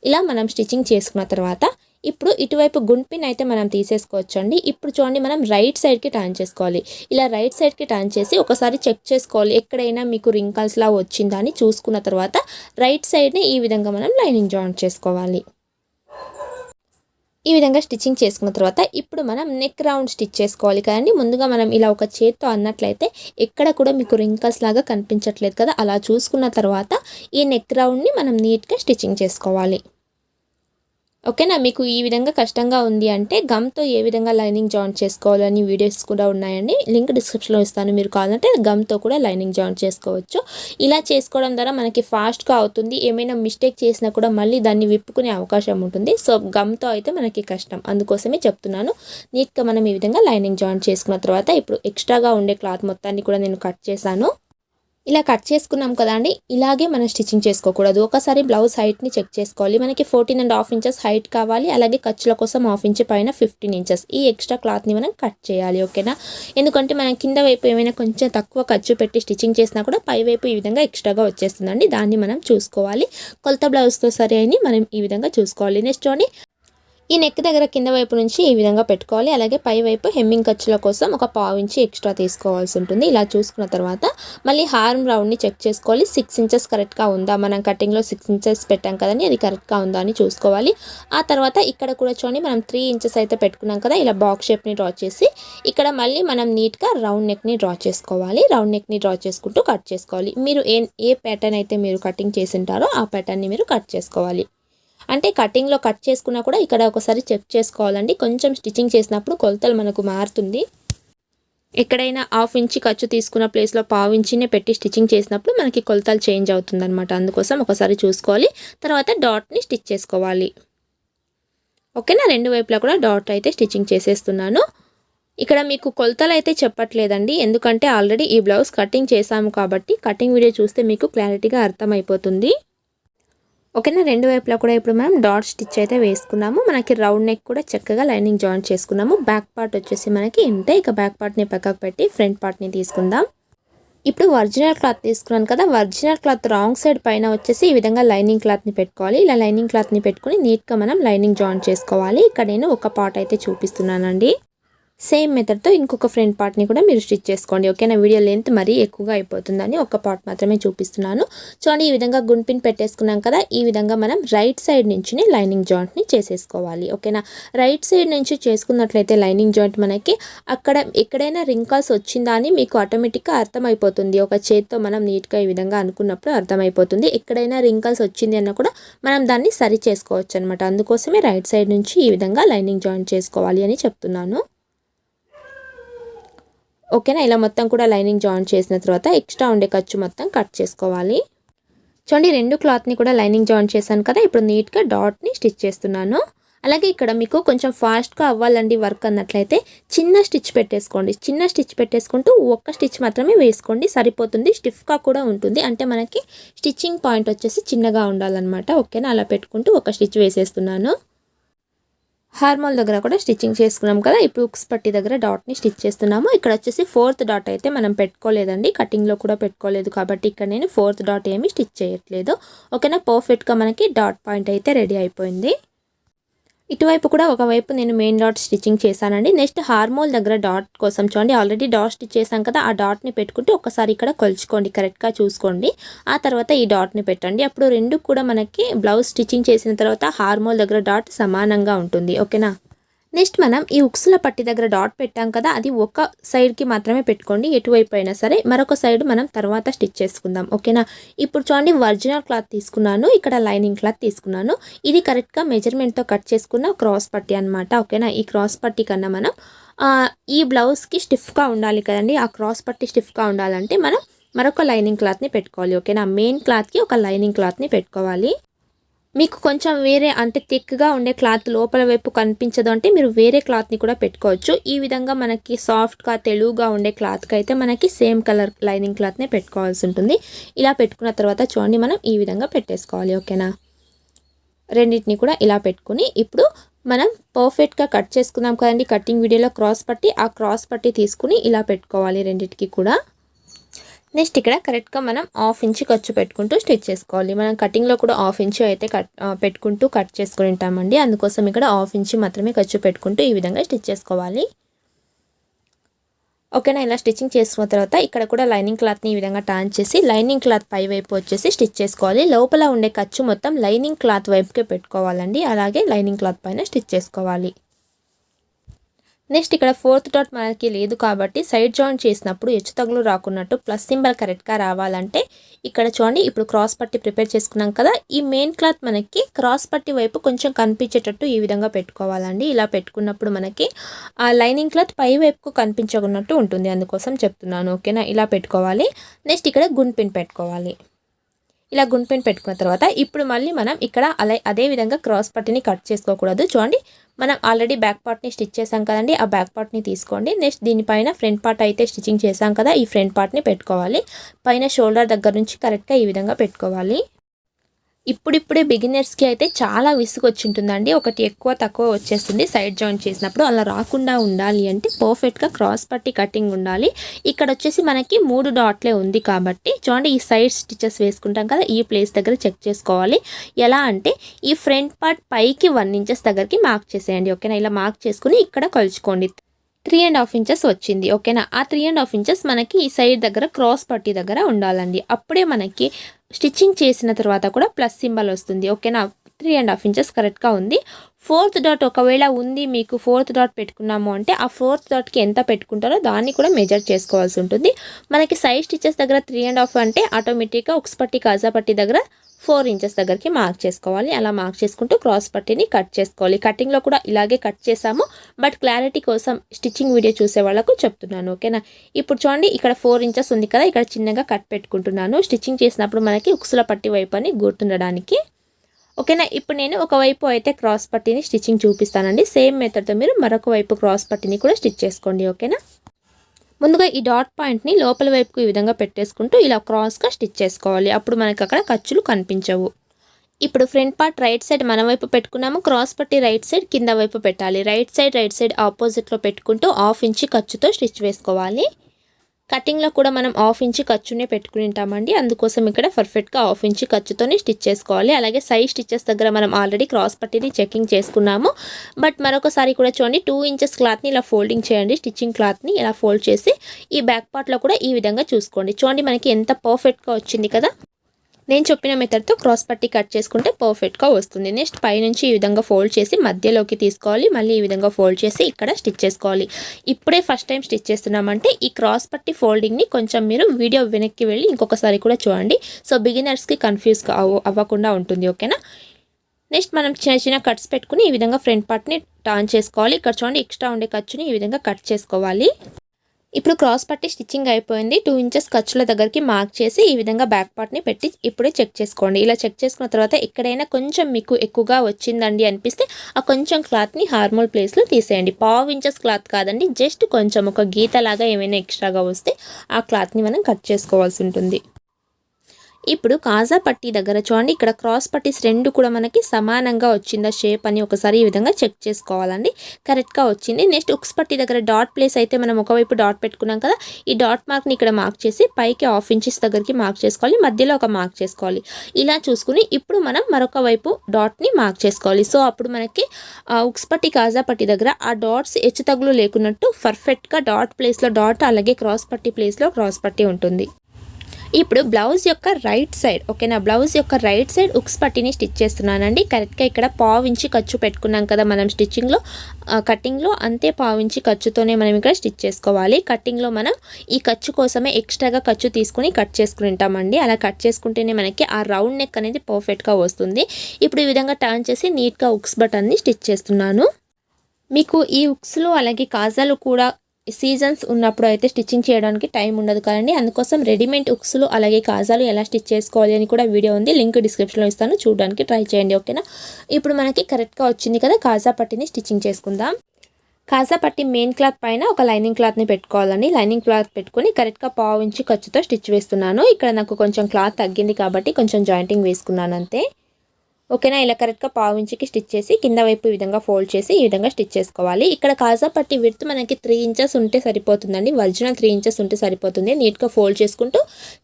[SPEAKER 1] ఇలా మనం స్టిచ్చింగ్ చేసుకున్న తర్వాత ఇప్పుడు ఇటువైపు గుంపిన్ అయితే మనం తీసేసుకోవచ్చు అండి ఇప్పుడు చూడండి మనం రైట్ సైడ్కి టర్న్ చేసుకోవాలి. ఇలా రైట్ సైడ్కి టర్న్ చేసి ఒకసారి చెక్ చేసుకోవాలి. ఎక్కడైనా మీకు రింకల్స్లా వచ్చిందా అని చూసుకున్న తర్వాత రైట్ సైడ్ని ఈ విధంగా మనం లైనింగ్ జాయింట్ చేసుకోవాలి. ఈ విధంగా స్టిచ్చింగ్ చేసుకున్న తర్వాత ఇప్పుడు మనం నెక్ రౌండ్ స్టిచ్ చేసుకోవాలి కదండి. ముందుగా మనం ఇలా ఒక చేత్తో అన్నట్లయితే ఎక్కడ కూడా మీకు రింకల్స్ లాగా కనిపించట్లేదు కదా. అలా చూసుకున్న తర్వాత ఈ నెక్ రౌండ్ని మనం నీట్గా స్టిచ్చింగ్ చేసుకోవాలి. ఓకేనా? మీకు ఈ విధంగా కష్టంగా ఉంది అంటే గమ్తో ఏ విధంగా లైనింగ్ జాయిన్ చేసుకోవాలని వీడియోస్ కూడా ఉన్నాయండి. లింక్ డిస్క్రిప్షన్లో ఇస్తాను. మీరు కావాలంటే గమ్తో కూడా లైనింగ్ జాయిన్ చేసుకోవచ్చు. ఇలా చేసుకోవడం ద్వారా మనకి ఫాస్ట్గా అవుతుంది. ఏమైనా మిస్టేక్ చేసినా కూడా మళ్ళీ దాన్ని విప్పుకునే అవకాశం ఉంటుంది. సో గమ్తో అయితే మనకి కష్టం. అందుకోసమే చెప్తున్నాను. నీట్గా మనం ఈ విధంగా లైనింగ్ జాయిన్ చేసుకున్న తర్వాత ఇప్పుడు ఎక్స్ట్రాగా ఉండే క్లాత్ మొత్తాన్ని కూడా నేను కట్ చేశాను. ఇలా కట్ చేసుకున్నాం కదా అండి ఇలాగే మనం స్టిచ్చింగ్ చేసుకోకూడదు. ఒకసారి బ్లౌజ్ హైట్ని చెక్ చేసుకోవాలి. మనకి fourteen and half inches height కావాలి. అలాగే ఖర్చుల కోసం హాఫ్ ఇంచ్ పైన ఫిఫ్టీన్ ఇంచెస్ ఈ ఎక్స్ట్రా క్లాత్ని మనం కట్ చేయాలి. ఓకేనా ఎందుకంటే మనం కింద వైపు ఏమైనా కొంచెం తక్కువ ఖర్చు పెట్టి స్టిచ్చింగ్ చేసినా కూడా పై వైపు ఈ విధంగా ఎక్స్ట్రాగా వచ్చేస్తుందండి. దాన్ని మనం చూసుకోవాలి. కొలత బ్లౌజ్తో సరే అని మనం ఈ విధంగా చూసుకోవాలి. నెక్స్ట్ చూడండి. ఈ నెక్ దగ్గర కింద వైపు నుంచి ఈ విధంగా పెట్టుకోవాలి. అలాగే పై వైపు హెమ్మింగ్ ఖర్చుల కోసం ఒక పావు ఇంచి ఎక్స్ట్రా తీసుకోవాల్సి ఉంటుంది. ఇలా చూసుకున్న తర్వాత మళ్ళీ హార్మ్ రౌండ్ని చెక్ చేసుకోవాలి. సిక్స్ ఇంచెస్ కరెక్ట్గా ఉందా? మనం కటింగ్లో సిక్స్ ఇంచెస్ పెట్టాం కదండి అది కరెక్ట్గా ఉందా అని చూసుకోవాలి. ఆ తర్వాత ఇక్కడ కూడా చూడండి మనం త్రీ ఇంచెస్ అయితే పెట్టుకున్నాం కదా ఇలా బాక్స్ షేప్ని డ్రా చేసి ఇక్కడ మళ్ళీ మనం నీట్గా రౌండ్ నెక్ని డ్రా చేసుకోవాలి. రౌండ్ నెక్ని డ్రా చేసుకుంటూ కట్ చేసుకోవాలి. మీరు ఏ ఏ ప్యాటర్న్ అయితే మీరు కటింగ్ చేసి ఉంటారో ఆ ప్యాటర్న్ని మీరు కట్ చేసుకోవాలి. అంటే కటింగ్లో కట్ చేసుకున్నా కూడా ఇక్కడ ఒకసారి చెక్ చేసుకోవాలండి. కొంచెం స్టిచ్చింగ్ చేసినప్పుడు కొలతలు మనకు మారుతుంది. ఎక్కడైనా హాఫ్ ఇంచి ఖర్చు తీసుకున్న ప్లేస్లో పావు ఇంచినే పెట్టి స్టిచ్చింగ్ చేసినప్పుడు మనకి కొలతలు చేంజ్ అవుతుంది అనమాట అందుకోసం ఒకసారి చూసుకోవాలి. తర్వాత డాట్ని స్టిచ్ చేసుకోవాలి. ఓకేనా? రెండు వైపులా కూడా డాట్ అయితే స్టిచ్చింగ్ చేసేస్తున్నాను. ఇక్కడ మీకు కొలతలు అయితే చెప్పట్లేదండి. ఎందుకంటే ఆల్రెడీ ఈ బ్లౌజ్ కటింగ్ చేశాము కాబట్టి కటింగ్ వీడియో చూస్తే మీకు క్లారిటీగా అర్థమైపోతుంది. ఓకేనా? రెండు వైపులా కూడా ఇప్పుడు మనం డాట్ స్టిచ్ అయితే వేసుకున్నాము. మనకి రౌండ్ నెక్ కూడా చక్కగా లైనింగ్ జాయిన్ చేసుకున్నాము. బ్యాక్ పార్ట్ వచ్చేసి మనకి ఇంతే. ఇక బ్యాక్ పార్ట్ని పక్కకు పెట్టి ఫ్రంట్ పార్ట్ని తీసుకుందాం. ఇప్పుడు ఒరిజినల్ క్లాత్ తీసుకున్నాను కదా. ఒరిజినల్ క్లాత్ రాంగ్ సైడ్ పైన వచ్చేసి ఈ విధంగా లైనింగ్ క్లాత్ని పెట్టుకోవాలి. ఇలా లైనింగ్ క్లాత్ని పెట్టుకుని నీట్గా మనం లైనింగ్ జాయిన్ చేసుకోవాలి. ఇక్కడ నేను ఒక పార్ట్ అయితే చూపిస్తున్నానండి. సేమ్ మెథడ్తో ఇంకొక ఫ్రంట్ పార్ట్ని కూడా మీరు స్టిచ్ చేసుకోండి. ఓకేనా వీడియో లెంత్ మరీ ఎక్కువగా అయిపోతుందని ఒక పార్ట్ మాత్రమే చూపిస్తున్నాను. చూడండి ఈ విధంగా గుండ్పిన్ పెట్టేసుకున్నాం కదా ఈ విధంగా మనం రైట్ సైడ్ నుంచి లైనింగ్ జాయింట్ని చేసేసుకోవాలి. ఓకేనా రైట్ సైడ్ నుంచి చేసుకున్నట్లయితే లైనింగ్ జాయింట్ మనకి అక్కడ ఎక్కడైనా రింకాల్స్ వచ్చిందా అని మీకు ఆటోమేటిక్గా అర్థమైపోతుంది. ఒక చేత్తో మనం నీట్గా ఈ విధంగా అనుకున్నప్పుడు అర్థమైపోతుంది. ఎక్కడైనా రింకల్స్ వచ్చింది అన్న కూడా మనం దాన్ని సరి చేసుకోవచ్చు అనమాట అందుకోసమే రైట్ సైడ్ నుంచి ఈ విధంగా లైనింగ్ జాయింట్ చేసుకోవాలి అని చెప్తున్నాను. ఓకేనా? ఇలా మొత్తం కూడా లైనింగ్ జాయిన్ చేసిన తర్వాత ఎక్స్ట్రా ఉండే ఖర్చు మొత్తం కట్ చేసుకోవాలి. చూడండి రెండు క్లాత్ని కూడా లైనింగ్ జాయిన్ చేశాను కదా ఇప్పుడు నీట్గా డాట్ని స్టిచ్ చేస్తున్నాను. అలాగే ఇక్కడ మీకు కొంచెం ఫాస్ట్గా అవ్వాలండి వర్క్ అన్నట్లయితే చిన్న స్టిచ్ పెట్టేసుకోండి. చిన్న స్టిచ్ పెట్టేసుకుంటూ ఒక్క స్టిచ్ మాత్రమే వేసుకోండి సరిపోతుంది స్టిఫ్గా కూడా ఉంటుంది. అంటే మనకి స్టిచ్చింగ్ పాయింట్ వచ్చేసి చిన్నగా ఉండాలన్నమాట. ఓకేనా? అలా పెట్టుకుంటూ ఒక స్టిచ్ వేసేస్తున్నాను. హార్మోల్ దగ్గర కూడా స్టిచ్చింగ్ చేసుకున్నాం కదా. ఇప్పుడు ఉక్స్ పట్టి దగ్గర డాట్ని స్టిచ్ చేస్తున్నాము. ఇక్కడ వచ్చేసి ఫోర్త్ డాట్ అయితే మనం పెట్టుకోలేదండి. కటింగ్లో కూడా పెట్టుకోలేదు కాబట్టి ఇక్కడ నేను ఫోర్త్ డాట్ ఏమి స్టిచ్ చేయట్లేదు. ఓకేనా? పర్ఫెక్ట్గా మనకి డాట్ పాయింట్ అయితే రెడీ అయిపోయింది. ఇటువైపు కూడా ఒకవైపు నేను మెయిన్ డాట్ స్టిచ్చింగ్ చేశానండి. నెక్స్ట్ హార్మోల్ దగ్గర డాట్ కోసం చూడండి. ఆల్రెడీ డాట్ స్టిచ్ చేశాం కదా ఆ డాట్ని పెట్టుకుంటే ఒకసారి ఇక్కడ కొలుచుకోండి కరెక్ట్గా చూసుకోండి. ఆ తర్వాత ఈ డాట్ని పెట్టండి. అప్పుడు రెండు కూడా మనకి బ్లౌజ్ స్టిచ్చింగ్ చేసిన తర్వాత హార్మోల్ దగ్గర డాట్ సమానంగా ఉంటుంది. ఓకేనా నెక్స్ట్ మనం ఈ ఉక్సుల పట్టి దగ్గర డాట్ పెట్టాం కదా అది ఒక సైడ్కి మాత్రమే పెట్టుకోండి ఎటువైపు అయినా సరే. మరొక సైడ్ మనం తర్వాత స్టిచ్ చేసుకుందాం ఓకేనా ఇప్పుడు చూడండి ఒరిజినల్ క్లాత్ తీసుకున్నాను ఇక్కడ లైనింగ్ క్లాత్ తీసుకున్నాను. ఇది కరెక్ట్గా మెజర్మెంట్తో కట్ చేసుకున్న క్రాస్ పట్టి అనమాట ఓకేనా ఈ క్రాస్ పట్టి కన్నా మనం ఈ బ్లౌజ్కి స్టిఫ్గా ఉండాలి కదండి ఆ క్రాస్ పట్టి స్టిఫ్గా ఉండాలంటే మనం మరొక లైనింగ్ క్లాత్ని పెట్టుకోవాలి ఓకేనా మెయిన్ క్లాత్కి ఒక లైనింగ్ క్లాత్ని పెట్టుకోవాలి. మీకు కొంచెం వేరే అంటే థిక్గా ఉండే క్లాత్ లోపల వైపు కనిపించదు అంటే మీరు వేరే క్లాత్ని కూడా పెట్టుకోవచ్చు. ఈ విధంగా మనకి సాఫ్ట్గా తెలుగుగా ఉండే క్లాత్కి అయితే మనకి సేమ్ కలర్ లైనింగ్ క్లాత్నే పెట్టుకోవాల్సి ఉంటుంది. ఇలా పెట్టుకున్న తర్వాత చూడండి మనం ఈ విధంగా పెట్టేసుకోవాలి ఓకేనా? రెండింటిని కూడా ఇలా పెట్టుకుని ఇప్పుడు మనం పర్ఫెక్ట్గా కట్ చేసుకుందాం కదండి కటింగ్ వీడియోలో క్రాస్ పట్టి ఆ క్రాస్ పట్టి తీసుకుని ఇలా పెట్టుకోవాలి రెండింటికి కూడా. నెక్స్ట్ ఇక్కడ కరెక్ట్గా మనం హాఫ్ ఇంచ్ ఖర్చు పెట్టుకుంటూ స్టిచ్ చేసుకోవాలి. మనం కటింగ్లో కూడా హాఫ్ ఇంచ్ అయితే కట్ పెట్టుకుంటూ కట్ చేసుకుని ఉంటామండి. అందుకోసం ఇక్కడ హాఫ్ ఇంచ్ మాత్రమే ఖర్చు పెట్టుకుంటూ ఈ విధంగా స్టిచ్ చేసుకోవాలి. ఓకేనా? ఇలా స్టిచ్చింగ్ చేసుకున్న తర్వాత ఇక్కడ కూడా లైనింగ్ క్లాత్ని ఈ విధంగా టాన్ చేసి లైనింగ్ క్లాత్ పై వైపు వచ్చేసి స్టిచ్ చేసుకోవాలి. లోపల ఉండే ఖర్చు మొత్తం లైనింగ్ క్లాత్ వైపుకే పెట్టుకోవాలండి. అలాగే లైనింగ్ క్లాత్ పైన స్టిచ్ చేసుకోవాలి. నెక్స్ట్ ఇక్కడ ఫోర్త్ డాట్ మనకి లేదు కాబట్టి సైడ్ జాయిన్ చేసినప్పుడు హెచ్చు తగులు రాకున్నట్టు ప్లస్ సింబల్ కరెక్ట్గా రావాలంటే ఇక్కడ చూడండి ఇప్పుడు క్రాస్ పట్టి ప్రిపేర్ చేసుకున్నాం కదా ఈ మెయిన్ క్లాత్ మనకి క్రాస్ పట్టి వైపు కొంచెం కనిపించేటట్టు ఈ విధంగా పెట్టుకోవాలండి. ఇలా పెట్టుకున్నప్పుడు మనకి ఆ లైనింగ్ క్లాత్ పై వైపుకు కనిపించకున్నట్టు ఉంటుంది. అందుకోసం చెప్తున్నాను. ఓకేనా? ఇలా పెట్టుకోవాలి. నెక్స్ట్ ఇక్కడ గుండ్ పిన్ పెట్టుకోవాలి. ఇలా గున్ పెట్టుకున్న తర్వాత ఇప్పుడు మళ్ళీ మనం ఇక్కడ అలా అదే విధంగా క్రాస్ పట్టిని కట్ చేసుకోకూడదు. చూడండి మనం ఆల్రెడీ బ్యాక్ పార్ట్ని స్టిచ్ చేసాం కదండి. ఆ బ్యాక్ పార్ట్ని తీసుకోండి. నెక్స్ట్ దీనిపైన ఫ్రంట్ పార్ట్ అయితే స్టిచ్చింగ్ చేసాం కదా ఈ ఫ్రంట్ పార్ట్ని పెట్టుకోవాలి. పైన షోల్డర్ దగ్గర నుంచి కరెక్ట్గా ఈ విధంగా పెట్టుకోవాలి. ఇప్పుడిప్పుడే బిగినర్స్కి అయితే చాలా విసుగు వచ్చి ఉంటుందండి ఒకటి ఎక్కువ తక్కువ వచ్చేస్తుంది. సైడ్ జాయిన్ చేసినప్పుడు అలా రాకుండా ఉండాలి అంటే పర్ఫెక్ట్గా క్రాస్ పట్టి కటింగ్ ఉండాలి. ఇక్కడ వచ్చేసి మనకి మూడు డాట్లే ఉంది కాబట్టి చూడండి ఈ సైడ్ స్టిచెస్ వేసుకుంటాం కదా ఈ ప్లేస్ దగ్గర చెక్ చేసుకోవాలి. ఎలా అంటే ఈ ఫ్రంట్ పార్ట్ పైకి వన్ ఇంచెస్ దగ్గరికి మార్క్ చేసేయండి. ఓకేనా? ఇలా మార్క్ చేసుకుని ఇక్కడ కొలుచుకోండి. త్రీ అండ్ హాఫ్ ఇంచెస్ వచ్చింది. ఓకేనా? ఆ త్రీ అండ్ హాఫ్ ఇంచెస్ మనకి ఈ సైడ్ దగ్గర క్రాస్ పట్టి దగ్గర ఉండాలండి. అప్పుడే మనకి స్టిచ్చింగ్ చేసిన తర్వాత కూడా ప్లస్ సింబల్ వస్తుంది. ఓకేనా? త్రీ అండ్ హాఫ్ ఇంచెస్ కరెక్ట్గా ఉంది. ఫోర్త్ డాట్ ఒకవేళ ఉంది మీకు ఫోర్త్ డాట్ పెట్టుకున్నాము అంటే ఆ ఫోర్త్ డాట్కి ఎంత పెట్టుకుంటారో దాన్ని కూడా మెజర్ చేసుకోవాల్సి ఉంటుంది. మనకి సైజ్ స్టిచెస్ దగ్గర త్రీ అండ్ హాఫ్ అంటే ఆటోమేటిక్గా ఉక్స్ పట్టి కాజా పట్టి దగ్గర ఫోర్ ఇంచెస్ దగ్గరికి మార్క్ చేసుకోవాలి. అలా మార్క్ చేసుకుంటూ క్రాస్ పట్టిని కట్ చేసుకోవాలి. కటింగ్లో కూడా ఇలాగే కట్ చేసాము బట్ క్లారిటీ కోసం స్టిచ్చింగ్ వీడియో చూసే వాళ్ళకు చెప్తున్నాను. ఓకేనా? ఇప్పుడు చూడండి ఇక్కడ ఫోర్ ఇంచెస్ ఉంది కదా. ఇక్కడ చిన్నగా కట్ పెట్టుకుంటున్నాను. స్టిచ్చింగ్ చేసినప్పుడు మనకి ఉక్సుల పట్టి వైపు అని గుర్తుండడానికి. ఓకేనా? ఇప్పుడు నేను ఒకవైపు అయితే క్రాస్ పట్టిని స్టిచ్చింగ్ చూపిస్తానండి. సేమ్ మెథడ్తో మీరు మరొక వైపు క్రాస్ పట్టిని కూడా స్టిచ్ చేసుకోండి. ఓకేనా? ముందుగా ఈ డాట్ పాయింట్ని లోపల వైపుకు ఈ విధంగా పెట్టేసుకుంటూ ఇలా క్రాస్గా స్టిచ్ చేసుకోవాలి. అప్పుడు మనకి అక్కడ ఖర్చులు కనిపించవు. ఇప్పుడు ఫ్రంట్ పార్ట్ రైట్ సైడ్ మన వైపు పెట్టుకున్నాము. క్రాస్ పట్టి రైట్ సైడ్ కింద వైపు పెట్టాలి. రైట్ సైడ్ రైట్ సైడ్ ఆపోజిట్లో పెట్టుకుంటూ హాఫ్ ఇంచి ఖర్చుతో స్టిచ్ వేసుకోవాలి. కటింగ్లో కూడా మనం హాఫ్ ఇంచి ఖర్చునే పెట్టుకుని ఉంటామండి అందుకోసం ఇక్కడ పర్ఫెక్ట్గా హాఫ్ ఇంచ్ ఖర్చుతోనే స్టిచ్ చేసుకోవాలి. అలాగే సైజ్ స్టిచ్చెస్ దగ్గర మనం ఆల్రెడీ క్రాస్ పట్టిని చెకింగ్ చేసుకున్నాము. బట్ మరొకసారి కూడా చూడండి టూ ఇంచెస్ క్లాత్ని ఇలా ఫోల్డింగ్ చేయండి. స్టిచ్చింగ్ క్లాత్ని ఇలా ఫోల్డ్ చేసి ఈ బ్యాక్ పార్ట్లో కూడా ఈ విధంగా చూసుకోండి. చూడండి మనకి ఎంత పర్ఫెక్ట్గా వచ్చింది కదా. నేను చెప్పిన మెథడ్తో క్రాస్ పట్టి కట్ చేసుకుంటే పర్ఫెక్ట్గా వస్తుంది. నెక్స్ట్ పైనుంచి ఈ విధంగా ఫోల్డ్ చేసి మధ్యలోకి తీసుకోవాలి. మళ్ళీ ఈ విధంగా ఫోల్డ్ చేసి ఇక్కడ స్టిచ్ చేసుకోవాలి. ఇప్పుడే ఫస్ట్ టైం స్టిచ్ చేస్తున్నామంటే ఈ క్రాస్ పట్టి ఫోల్డింగ్ని కొంచెం మీరు వీడియో వెనక్కి వెళ్ళి ఇంకొకసారి కూడా చూడండి. సో బిగినర్స్కి కన్ఫ్యూజ్ అవ్వకుండా ఉంటుంది ఓకేనా నెక్స్ట్ మనం చిన్న చిన్న కట్స్ పెట్టుకుని ఈ విధంగా ఫ్రంట్ పార్ట్ని టర్న్ చేసుకోవాలి. ఇక్కడ చూడండి ఎక్స్ట్రా ఉండే ఖర్చుని ఈ విధంగా కట్ చేసుకోవాలి. ఇప్పుడు క్రాస్ పట్టి స్టిచ్చింగ్ అయిపోయింది. టూ ఇంచెస్ ఖర్చుల దగ్గరికి మార్క్ చేసి ఈ విధంగా బ్యాక్ పార్ట్ని పెట్టి ఇప్పుడే చెక్ చేసుకోండి. ఇలా చెక్ చేసుకున్న తర్వాత ఎక్కడైనా కొంచెం మీకు ఎక్కువగా వచ్చిందండి అనిపిస్తే ఆ కొంచెం క్లాత్ని హార్మోల్ ప్లేస్లో తీసేయండి. పావు ఇంచెస్ క్లాత్ కాదండి జస్ట్ కొంచెం ఒక గీతలాగా ఏమైనా ఎక్స్ట్రాగా వస్తే ఆ క్లాత్ని మనం కట్ చేసుకోవాల్సి ఉంటుంది. ఇప్పుడు కాజా పట్టీ దగ్గర చూడండి ఇక్కడ క్రాస్ పట్టీస్ రెండు కూడా మనకి సమానంగా వచ్చిందా షేప్ అని ఒకసారి ఈ విధంగా చెక్ చేసుకోవాలండి. కరెక్ట్గా వచ్చింది. నెక్స్ట్ ఉక్స్ పట్టీ దగ్గర డాట్ ప్లేస్ అయితే మనం ఒకవైపు డాట్ పెట్టుకున్నాం కదా ఈ డాట్ మార్క్ని ఇక్కడ మార్క్ చేసి పైకి హాఫ్ ఇంచెస్ దగ్గరికి మార్క్ చేసుకోవాలి మధ్యలో ఒక మార్క్ చేసుకోవాలి. ఇలా చూసుకుని ఇప్పుడు మనం మరొక వైపు డాట్ని మార్క్ చేసుకోవాలి. సో అప్పుడు మనకి ఉక్స్ పట్టి కాజా పట్టి దగ్గర ఆ డాట్స్ హెచ్చు తగులు లేకున్నట్టు పర్ఫెక్ట్గా డాట్ ప్లేస్లో డాట్ అలాగే క్రాస్ పట్టి ప్లేస్లో క్రాస్ పట్టి ఉంటుంది. ఇప్పుడు బ్లౌజ్ యొక్క రైట్ సైడ్ ఓకేనా? బ్లౌజ్ యొక్క రైట్ సైడ్ ఉక్స్ పట్టిని స్టిచ్ చేస్తున్నానండి. కరెక్ట్గా ఇక్కడ పావించి ఖర్చు పెట్టుకున్నాం కదా మనం స్టిచ్చింగ్లో. కటింగ్లో అంతే పావించి ఖర్చుతోనే మనం ఇక్కడ స్టిచ్ చేసుకోవాలి. కటింగ్లో మనం ఈ ఖర్చు కోసమే ఎక్స్ట్రాగా ఖర్చు తీసుకొని కట్ చేసుకుని ఉంటామండి అలా కట్ చేసుకుంటేనే మనకి ఆ రౌండ్ నెక్ అనేది పర్ఫెక్ట్గా వస్తుంది. ఇప్పుడు ఈ విధంగా టర్న్ చేసి నీట్గా ఉక్స్ బటన్ని స్టిచ్ చేస్తున్నాను. మీకు ఈ ఉక్స్లో అలాగే కాజాలు కూడా సీజన్స్ ఉన్నప్పుడు అయితే స్టిచ్చింగ్ చేయడానికి టైం ఉండదు కదండి. అందుకోసం రెడీమేడ్ ఉక్స్లు అలాగే కాజాలు ఎలా స్టిచ్ చేసుకోవాలి అని కూడా వీడియో ఉంది. లింక్ డిస్క్రిప్షన్లో ఇస్తాను. చూడడానికి ట్రై చేయండి ఓకేనా ఇప్పుడు మనకి కరెక్ట్గా వచ్చింది కదా కాజా పట్టిని స్టిచ్చింగ్ చేసుకుందాం. కాజా పట్టి మెయిన్ క్లాత్ పైన ఒక లైనింగ్ క్లాత్ని పెట్టుకోవాలండి. లైనింగ్ క్లాత్ పెట్టుకొని కరెక్ట్గా పావు ఇంచి ఖర్చుతో స్టిచ్ వేస్తున్నాను. ఇక్కడ నాకు కొంచెం క్లాత్ తగ్గింది కాబట్టి కొంచెం జాయింటింగ్ వేసుకున్నాను అంతే. ఓకేనా? ఇలా కరెక్ట్గా పావు ఇంచుకి స్టిచ్ చేసి కింద వైపు ఈ విధంగా ఫోల్డ్ చేసి ఈ విధంగా స్టిచ్ చేసుకోవాలి. ఇక్కడ కాజా పట్టి విడ్త్ మనకి త్రీ ఇంచెస్ ఉంటే సరిపోతుందండి. ఒరిజినల్ త్రీ ఇంచెస్ ఉంటే సరిపోతుంది. నీట్గా ఫోల్డ్ చేసుకుంటూ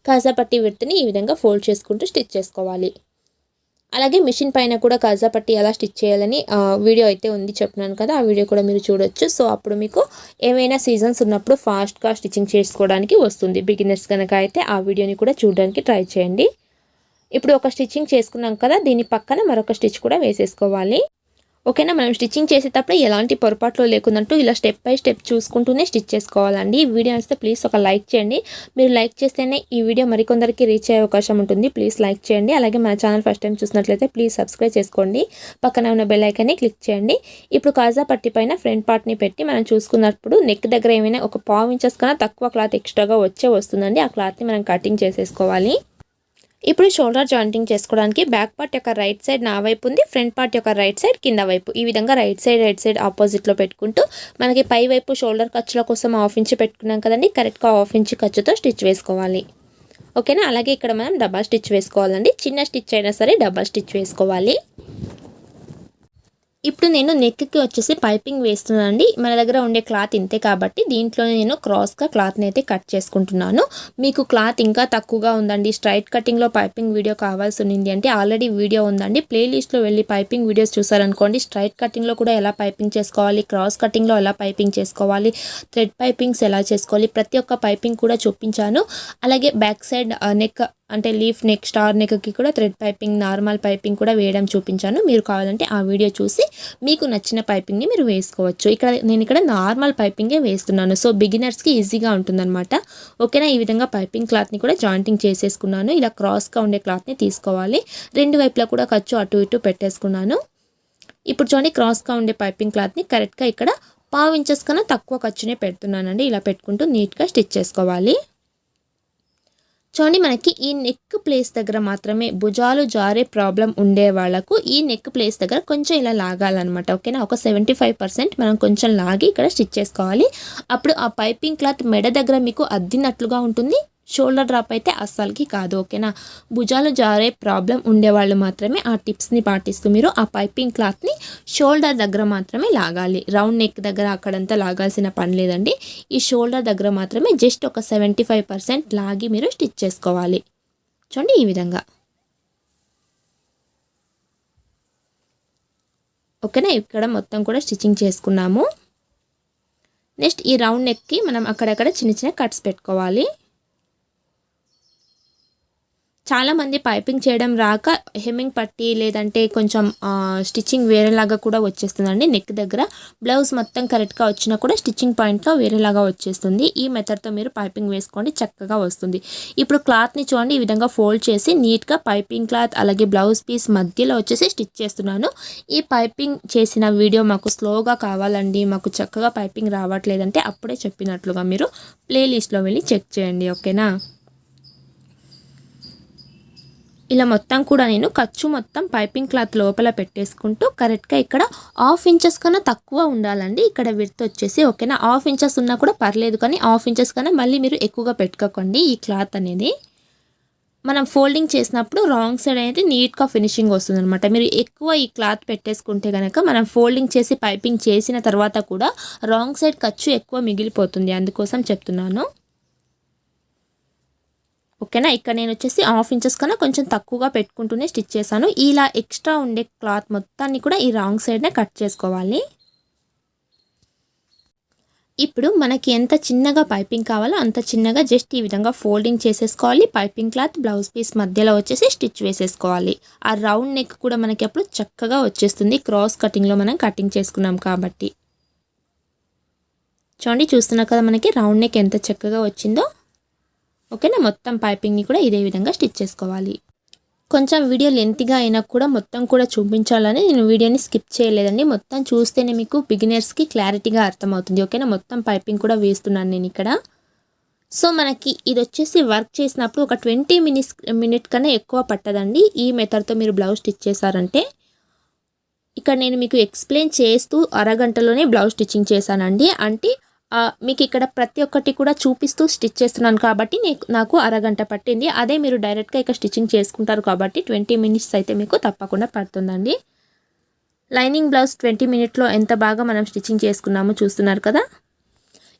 [SPEAKER 1] కాజా పట్టి విడ్త్ని ఈ విధంగా ఫోల్డ్ చేసుకుంటూ స్టిచ్ చేసుకోవాలి. అలాగే మిషన్ పైన కూడా కాజా పట్టి ఎలా స్టిచ్ చేయాలని వీడియో అయితే ఉంది చెప్తున్నాను కదా ఆ వీడియో కూడా మీరు చూడొచ్చు. సో అప్పుడు మీకు ఏమైనా సీజన్స్ ఉన్నప్పుడు ఫాస్ట్గా స్టిచ్చింగ్ చేసుకోవడానికి వస్తుంది. బిగినర్స్ కనుక అయితే ఆ వీడియోని కూడా చూడడానికి ట్రై చేయండి. ఇప్పుడు ఒక స్టిచ్చింగ్ చేసుకున్నాం కదా దీని పక్కన మరొక స్టిచ్ కూడా వేసేసుకోవాలి. ఓకేనా? మనం స్టిచ్చింగ్ చేసేటప్పుడు ఎలాంటి పొరపాట్లు లేకుందంటూ ఇలా స్టెప్ బై స్టెప్ చూసుకుంటూనే స్టిచ్ చేసుకోవాలండి. ఈ వీడియో వస్తే ప్లీజ్ ఒక లైక్ చేయండి. మీరు లైక్ చేస్తేనే ఈ వీడియో మరికొందరికి రీచ్ అయ్యే అవకాశం ఉంటుంది. ప్లీజ్ లైక్ చేయండి. అలాగే మన ఛానల్ ఫస్ట్ టైం చూసినట్లయితే ప్లీజ్ సబ్స్క్రైబ్ చేసుకోండి. పక్కన ఉన్న బెల్ ఐకాన్ని క్లిక్ చేయండి. ఇప్పుడు కాజా పట్టి పైన ఫ్రంట్ పార్ట్ని పెట్టి మనం చూసుకున్నప్పుడు నెక్ దగ్గర ఏమైనా ఒక పావు ఇంచెస్ కన్నా తక్కువ క్లాత్ ఎక్స్ట్రాగా వచ్చే వస్తుందండి. ఆ క్లాత్ని మనం కటింగ్ చేసేసుకోవాలి. ఇప్పుడు షోల్డర్ జాయింటింగ్ చేసుకోవడానికి బ్యాక్ పార్ట్ యొక్క రైట్ సైడ్ నా వైపు ఉంది ఫ్రంట్ పార్ట్ యొక్క రైట్ సైడ్ కింద వైపు. ఈ విధంగా రైట్ సైడ్ రైట్ సైడ్ ఆపోజిట్లో పెట్టుకుంటూ మనకి పై వైపు షోల్డర్ ఖర్చుల కోసం హాఫ్ ఇంచ్ పెట్టుకున్నాం కదండి కరెక్ట్గా హాఫ్ ఇంచ్ ఖర్చుతో స్టిచ్ వేసుకోవాలి. ఓకేనా? అలాగే ఇక్కడ మనం డబల్ స్టిచ్ వేసుకోవాలండి. చిన్న స్టిచ్ అయినా సరే డబల్ స్టిచ్ వేసుకోవాలి. ఇప్పుడు నేను నెక్కి వచ్చేసి పైపింగ్ వేస్తున్నానండి. మన దగ్గర ఉండే క్లాత్ ఇంతే కాబట్టి దీంట్లోనే నేను క్రాస్గా క్లాత్ని అయితే కట్ చేసుకుంటున్నాను. మీకు క్లాత్ ఇంకా తక్కువగా ఉందండి. స్ట్రైట్ కటింగ్లో పైపింగ్ వీడియో కావాల్సి ఉంది అంటే ఆల్రెడీ వీడియో ఉందండి. ప్లేలిస్ట్లో వెళ్ళి పైపింగ్ వీడియోస్ చూసారనుకోండి. స్ట్రైట్ కటింగ్లో కూడా ఎలా పైపింగ్ చేసుకోవాలి? క్రాస్ కటింగ్లో ఎలా పైపింగ్ చేసుకోవాలి? థ్రెడ్ పైపింగ్స్ ఎలా చేసుకోవాలి? ప్రతి ఒక్క పైపింగ్ కూడా చూపించాను. అలాగే బ్యాక్ సైడ్ నెక్ అంటే లీఫ్ నెక్ స్టార్ నెక్కి కూడా థ్రెడ్ పైపింగ్ నార్మల్ పైపింగ్ కూడా వేయడం చూపించాను. మీరు కావాలంటే ఆ వీడియో చూసి మీకు నచ్చిన పైపింగ్ని మీరు వేసుకోవచ్చు. ఇక్కడ నేను ఇక్కడ నార్మల్ పైపింగే వేస్తున్నాను. సో బిగినర్స్కి ఈజీగా ఉంటుందన్నమాట. ఓకేనా? ఈ విధంగా పైపింగ్ క్లాత్ని కూడా జాయింటింగ్ చేసేసుకున్నాను. ఇలా క్రాస్గా ఉండే క్లాత్ని తీసుకోవాలి. రెండు వైపులా కూడా ఖర్చు అటు ఇటు పెట్టేసుకున్నాను. ఇప్పుడు చూడండి క్రాస్గా ఉండే పైపింగ్ క్లాత్ని కరెక్ట్గా ఇక్కడ పావు ఇంచెస్ కన్నా తక్కువ ఖర్చునే పెడుతున్నానండి. ఇలా పెట్టుకుంటూ నీట్గా స్టిచ్ చేసుకోవాలి. చూడండి మనకి ఈ నెక్ ప్లేస్ దగ్గర మాత్రమే భుజాలు జారే ప్రాబ్లం ఉండే వాళ్ళకు ఈ నెక్ ప్లేస్ దగ్గర కొంచెం ఇలా లాగాలన్నమాట ఓకేనా ఒక సెవెంటీ ఫైవ్ పర్సెంట్ మనం కొంచెం లాగి ఇక్కడ స్టిచ్ చేసుకోవాలి. అప్పుడు ఆ పైపింగ్ క్లాత్ మెడ దగ్గర మీకు అద్దినట్లుగా ఉంటుంది. షోల్డర్ డ్రాప్ అయితే అస్సలకి కాదు ఓకేనా? భుజాలు జారే ప్రాబ్లం ఉండేవాళ్ళు మాత్రమే ఆ టిప్స్ని పాటిస్తూ మీరు ఆ పైపింగ్ క్లాత్ని షోల్డర్ దగ్గర మాత్రమే లాగాలి. రౌండ్ నెక్ దగ్గర అక్కడంతా లాగాల్సిన పని లేదండి. ఈ షోల్డర్ దగ్గర మాత్రమే జస్ట్ ఒక సెవెంటీ ఫైవ్ పర్సెంట్ లాగి మీరు స్టిచ్ చేసుకోవాలి. చూడండి ఈ విధంగా. ఓకేనా? ఇక్కడ మొత్తం కూడా స్టిచ్చింగ్ చేసుకున్నాము. నెక్స్ట్ ఈ రౌండ్ నెక్కి మనం అక్కడక్కడ చిన్న చిన్న కట్స్ పెట్టుకోవాలి. చాలామంది పైపింగ్ చేయడం రాక హెమ్మింగ్ పట్టి లేదంటే కొంచెం స్టిచ్చింగ్ వేరేలాగా కూడా వచ్చేస్తుందండి. నెక్ దగ్గర బ్లౌజ్ మొత్తం కరెక్ట్గా వచ్చినా కూడా స్టిచ్చింగ్ పాయింట్లో వేరేలాగా వచ్చేస్తుంది. ఈ మెథడ్తో మీరు పైపింగ్ వేసుకోండి చక్కగా వస్తుంది. ఇప్పుడు క్లాత్ని చూడండి ఈ విధంగా ఫోల్డ్ చేసి నీట్గా పైపింగ్ క్లాత్ అలాగే బ్లౌజ్ పీస్ మధ్యలో వచ్చేసి స్టిచ్ చేస్తున్నాను. ఈ పైపింగ్ చేసిన వీడియో మాకు స్లోగా కావాలండి మాకు చక్కగా పైపింగ్ రావట్లేదంటే అప్పుడే చెప్పినట్లుగా మీరు ప్లేలిస్ట్లో వెళ్ళి చెక్ చేయండి ఓకేనా? ఇలా మొత్తం కూడా నేను ఖర్చు మొత్తం పైపింగ్ క్లాత్ లోపల పెట్టేసుకుంటూ కరెక్ట్గా ఇక్కడ హాఫ్ ఇంచెస్ కన్నా తక్కువ ఉండాలండి. ఇక్కడ విడత వచ్చేసి ఓకేనా? హాఫ్ ఇంచెస్ ఉన్నా కూడా పర్లేదు కానీ హాఫ్ ఇంచెస్ కన్నా మళ్ళీ మీరు ఎక్కువగా పెట్టుకోకండి ఈ క్లాత్ అనేది. మనం ఫోల్డింగ్ చేసినప్పుడు రాంగ్ సైడ్ అనేది నీట్గా ఫినిషింగ్ వస్తుంది అనమాట మీరు ఎక్కువ ఈ క్లాత్ పెట్టేసుకుంటే కనుక మనం ఫోల్డింగ్ చేసి పైపింగ్ చేసిన తర్వాత కూడా రాంగ్ సైడ్ ఖర్చు ఎక్కువ మిగిలిపోతుంది. అందుకోసం చెప్తున్నాను. ఓకేనా? ఇక్కడ నేను వచ్చేసి హాఫ్ ఇంచెస్ కన్నా కొంచెం తక్కువగా పెట్టుకుంటూనే స్టిచ్ చేశాను. ఇలా ఎక్స్ట్రా ఉండే క్లాత్ మొత్తాన్ని కూడా ఈ రాంగ్ సైడ్నే కట్ చేసుకోవాలి. ఇప్పుడు మనకి ఎంత చిన్నగా పైపింగ్ కావాలో అంత చిన్నగా జస్ట్ ఈ విధంగా ఫోల్డింగ్ చేసేసుకోవాలి. పైపింగ్ క్లాత్ బ్లౌజ్ పీస్ మధ్యలో వచ్చేసి స్టిచ్ వేసేసుకోవాలి. ఆ రౌండ్ నెక్ కూడా మనకి అప్పుడు చక్కగా వచ్చేస్తుంది. క్రాస్ కటింగ్లో మనం కటింగ్ చేసుకున్నాం కాబట్టి. చూడండి చూస్తున్నా కదా మనకి రౌండ్ నెక్ ఎంత చక్కగా వచ్చిందో. ఓకేనా? మొత్తం పైపింగ్ని కూడా ఇదే విధంగా స్టిచ్ చేసుకోవాలి. కొంచెం వీడియో లెంత్గా అయినా కూడా మొత్తం కూడా చూపించాలని నేను వీడియోని స్కిప్ చేయలేదండి. మొత్తం చూస్తేనే మీకు బిగినర్స్కి క్లారిటీగా అర్థమవుతుంది. ఓకేనా? మొత్తం పైపింగ్ కూడా వేస్తున్నాను నేను ఇక్కడ. సో మనకి ఇది వచ్చేసి వర్క్ చేసినప్పుడు ఒక ట్వంటీ మినిట్స్ మినిట్ కన్నా ఎక్కువ పట్టదండి. ఈ మెథడ్తో మీరు బ్లౌజ్ స్టిచ్ చేశారంటే. ఇక్కడ నేను మీకు ఎక్స్ప్లెయిన్ చేస్తూ అరగంటలోనే బ్లౌజ్ స్టిచ్చింగ్ చేశానండి. అంటే మీకు ఇక్కడ ప్రతి ఒక్కటి కూడా చూపిస్తూ స్టిచ్ చేస్తున్నాను కాబట్టి నాకు అరగంట పట్టింది. అదే మీరు డైరెక్ట్గా ఇక్కడ స్టిచ్చింగ్ చేసుకుంటారు కాబట్టి ట్వంటీ మినిట్స్ అయితే మీకు తప్పకుండా పడుతుందండి. లైనింగ్ బ్లౌజ్ ట్వంటీ మినిట్లో ఎంత బాగా మనం స్టిచ్చింగ్ చేసుకున్నామో చూస్తున్నారు కదా?